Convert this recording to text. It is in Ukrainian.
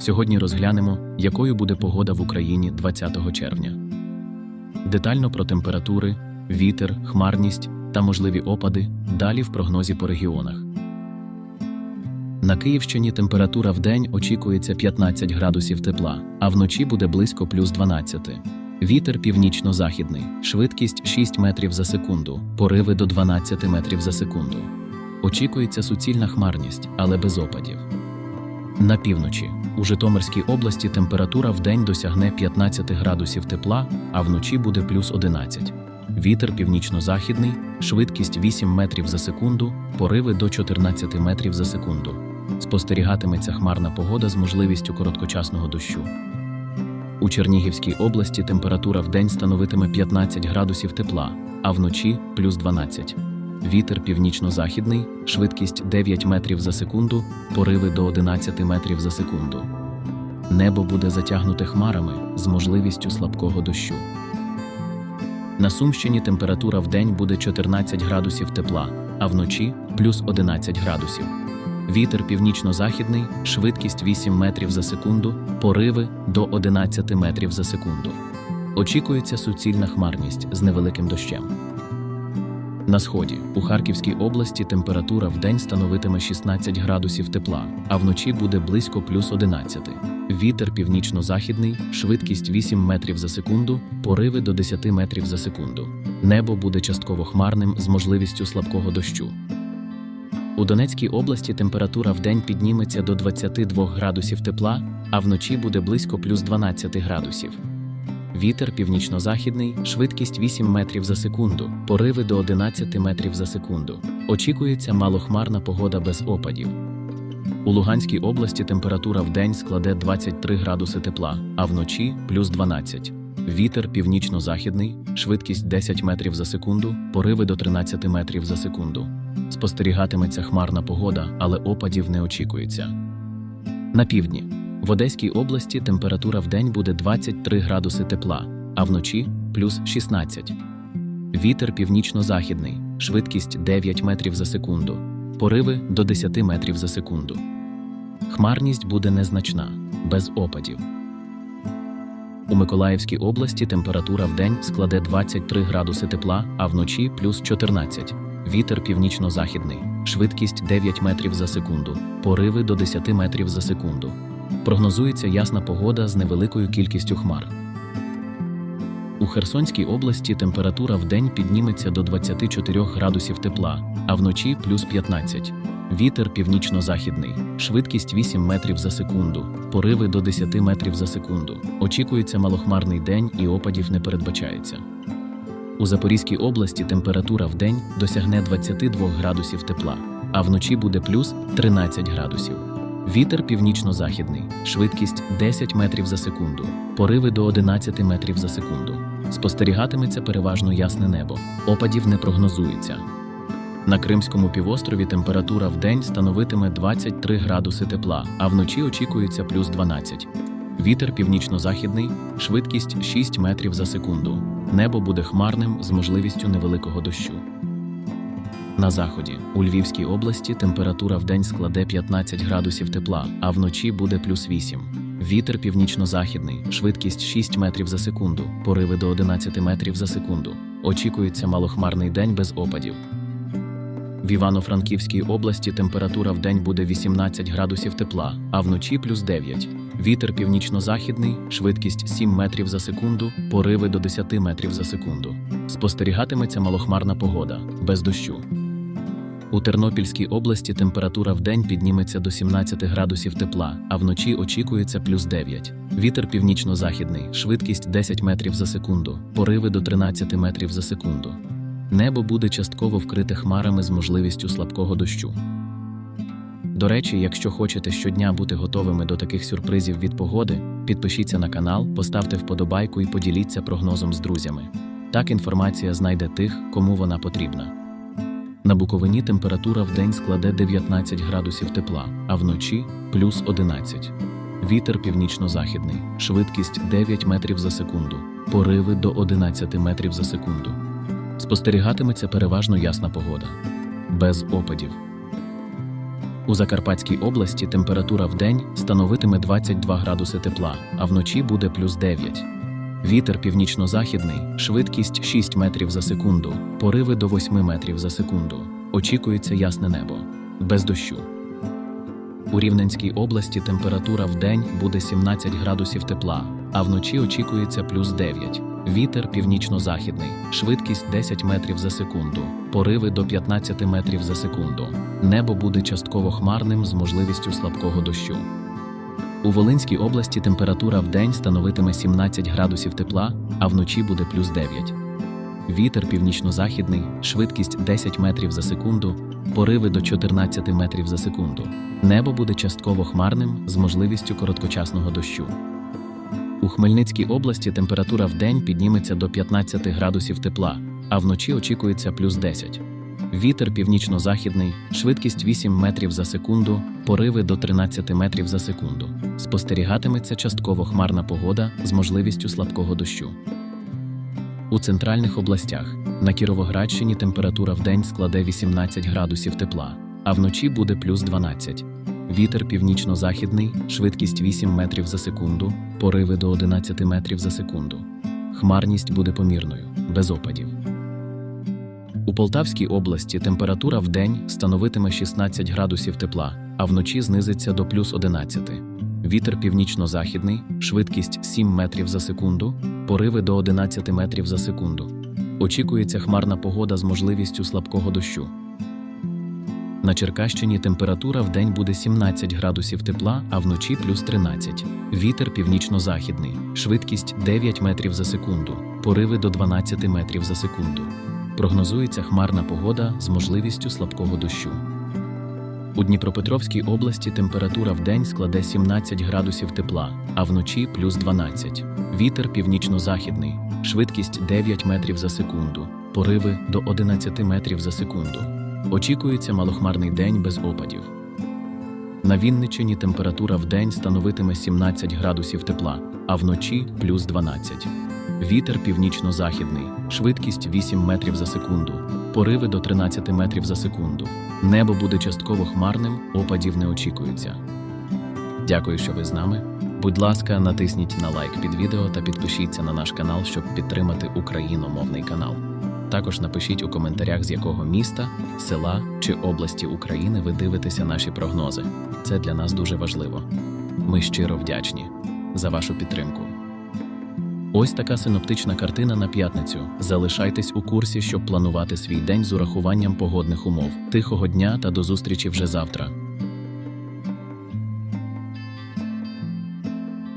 Сьогодні розглянемо, якою буде погода в Україні 20 червня. Детально про температури, вітер, хмарність та можливі опади далі в прогнозі по регіонах. На Київщині температура в день очікується 15 градусів тепла, а вночі буде близько плюс 12. Вітер північно-західний, швидкість 6 метрів за секунду, пориви до 12 метрів за секунду. Очікується суцільна хмарність, але без опадів. На півночі у Житомирській області температура в день досягне 15 градусів тепла, а вночі буде плюс 11. Вітер північно-західний, швидкість 8 метрів за секунду, пориви до 14 метрів за секунду. Спостерігатиметься хмарна погода з можливістю короткочасного дощу. У Чернігівській області температура в день становитиме 15 градусів тепла, а вночі плюс 12. Вітер північно-західний, швидкість 9 метрів за секунду, пориви до 11 метрів за секунду. Небо буде затягнуте хмарами з можливістю слабкого дощу. На Сумщині температура в день буде 14 градусів тепла, а вночі плюс 11 градусів. Вітер північно-західний, швидкість 8 метрів за секунду, пориви до 11 метрів за секунду. Очікується суцільна хмарність з невеликим дощем. На сході у Харківській області температура в день становитиме 16 градусів тепла, а вночі буде близько плюс 11. Вітер північно-західний, швидкість 8 метрів за секунду, пориви до 10 метрів за секунду. Небо буде частково хмарним з можливістю слабкого дощу. У Донецькій області температура в день підніметься до 22 градусів тепла, а вночі буде близько плюс 12 градусів. Вітер північно-західний, швидкість 8 метрів за секунду, пориви до 11 метрів за секунду. Очікується малохмарна погода без опадів. У Луганській області температура в день складе 23 градуси тепла, а вночі плюс 12. Вітер північно-західний, швидкість 10 метрів за секунду, пориви до 13 метрів за секунду. Спостерігатиметься хмарна погода, але опадів не очікується. На півдні в Одеській області температура в день буде 23 градуси тепла, а вночі плюс 16. Вітер північно-західний, швидкість 9 метрів за секунду, пориви до 10 метрів за секунду. Хмарність буде незначна, без опадів. У Миколаївській області температура в день складе 23 градуси тепла, а вночі плюс 14. Вітер північно-західний, швидкість 9 метрів за секунду, пориви до 10 метрів за секунду. Прогнозується ясна погода з невеликою кількістю хмар. У Херсонській області температура в день підніметься до 24 градусів тепла, а вночі плюс 15. Вітер північно-західний, швидкість 8 метрів за секунду, пориви до 10 метрів за секунду. Очікується малохмарний день і опадів не передбачається. У Запорізькій області температура в день досягне 22 градусів тепла, а вночі буде плюс 13 градусів. Вітер північно-західний, швидкість 10 метрів за секунду, пориви до 11 метрів за секунду. Спостерігатиметься переважно ясне небо, опадів не прогнозується. На Кримському півострові температура в день становитиме 23 градуси тепла, а вночі очікується плюс 12. Вітер північно-західний, швидкість 6 метрів за секунду. Небо буде хмарним з можливістю невеликого дощу. На заході у Львівській області температура в день складе 15 градусів тепла, а вночі буде плюс 8. Вітер північно-західний, швидкість 6 метрів за секунду, пориви до 11 метрів за секунду. Очікується малохмарний день без опадів. В Івано-Франківській області температура в день буде 18 градусів тепла, а вночі плюс 9. Вітер північно-західний, швидкість 7 метрів за секунду, пориви до 10 метрів за секунду. Спостерігатиметься малохмарна погода, без дощу. У Тернопільській області температура в день підніметься до 17 градусів тепла, а вночі очікується плюс 9. Вітер північно-західний, швидкість 10 метрів за секунду, пориви до 13 метрів за секунду. Небо буде частково вкрите хмарами з можливістю слабкого дощу. До речі, якщо хочете щодня бути готовими до таких сюрпризів від погоди, підпишіться на канал, поставте вподобайку і поділіться прогнозом з друзями. Так інформація знайде тих, кому вона потрібна. На Буковині температура в день складе 19 градусів тепла, а вночі плюс 11. Вітер північно-західний, швидкість 9 метрів за секунду, пориви до 11 метрів за секунду. Спостерігатиметься переважно ясна погода, без опадів. У Закарпатській області температура в день становитиме 22 градуси тепла, а вночі буде плюс 9. Вітер північно-західний, швидкість 6 метрів за секунду, пориви до 8 метрів за секунду. Очікується ясне небо, без дощу. У Рівненській області температура в день буде 17 градусів тепла, а вночі очікується плюс 9. Вітер північно-західний, швидкість 10 метрів за секунду, пориви до 15 метрів за секунду. Небо буде частково хмарним з можливістю слабкого дощу. У Волинській області температура в день становитиме 17 градусів тепла, а вночі буде плюс 9. Вітер північно-західний, швидкість 10 метрів за секунду, пориви до 14 метрів за секунду. Небо буде частково хмарним з можливістю короткочасного дощу. У Хмельницькій області температура в день підніметься до 15 градусів тепла, а вночі очікується плюс 10. Вітер північно-західний, швидкість 8 метрів за секунду, пориви до 13 метрів за секунду. Спостерігатиметься частково хмарна погода з можливістю слабкого дощу. У центральних областях на Кіровоградщині температура в день складе 18 градусів тепла, а вночі буде плюс 12. Вітер північно-західний, швидкість 8 метрів за секунду, пориви до 11 метрів за секунду. Хмарність буде помірною, без опадів. У Полтавській області температура в день становитиме 16 градусів тепла, а вночі знизиться до плюс 11. Вітер північно-західний, швидкість 7 метрів за секунду, пориви до 11 метрів за секунду. Очікується хмарна погода з можливістю слабкого дощу. На Черкащині температура в день буде 17 градусів тепла, а вночі плюс 13. Вітер північно-західний, швидкість 9 метрів за секунду, пориви до 12 метрів за секунду. Прогнозується хмарна погода з можливістю слабкого дощу. У Дніпропетровській області температура в день складе 17 градусів тепла, а вночі плюс 12. Вітер північно-західний, швидкість 9 метрів за секунду, пориви до 11 метрів за секунду. Очікується малохмарний день без опадів. На Вінниччині температура в день становитиме 17 градусів тепла, а вночі плюс 12. Вітер північно-західний, швидкість 8 метрів за секунду, пориви до 13 метрів за секунду. Небо буде частково хмарним, опадів не очікується. Дякую, що ви з нами. Будь ласка, натисніть на лайк під відео та підпишіться на наш канал, щоб підтримати україномовний канал. Також напишіть у коментарях, з якого міста, села чи області України ви дивитеся наші прогнози. Це для нас дуже важливо. Ми щиро вдячні за вашу підтримку. Ось така синоптична картина на п'ятницю. Залишайтесь у курсі, щоб планувати свій день з урахуванням погодних умов. Тихого дня та до зустрічі вже завтра.